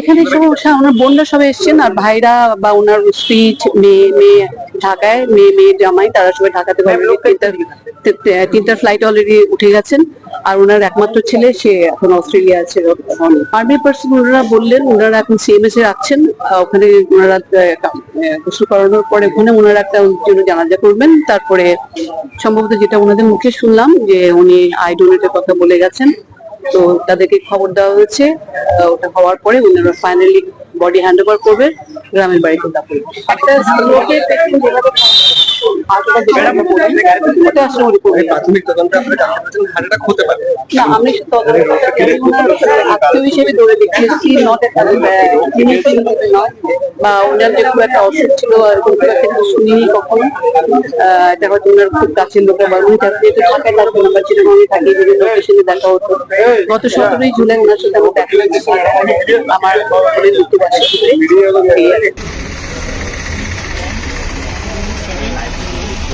এখানে ওনার বোনরা সবাই এসেছেন আর ভাইরা বা ওনার স্ত্রী মেয়ে মেয়ে ঢাকায় মেয়ে মেয়ে জামাই তারা সবাই ঢাকাতে তিনটা ফ্লাইট অলরেডি উঠে গেছেন। আর ওনার একমাত্র ছেলে সে এখন অস্ট্রেলিয়া আছে। আর্মি পার্সন ওনারা বললেন ওনারা এখন সিএমএস এ রাখছেন ওখানে ওনারা গোসল করানোর পরে ওখানে ওনারা একটা জন্য জানাজা করবেন। তারপরে সম্ভবত যেটা ওনাদের মুখে শুনলাম যে উনি আই ডোনেটের কথা বলে গেছেন। তো তাদেরকে খবর দেওয়া হয়েছে। ওটা হওয়ার পরে ওনারা ফাইনালি বডি হ্যান্ড ওভার করবে, গ্রামের বাড়িতে প্রাথমিক তদন্তে খুব একটা ছিল গত সতেরোই জুলাই সাথে আমার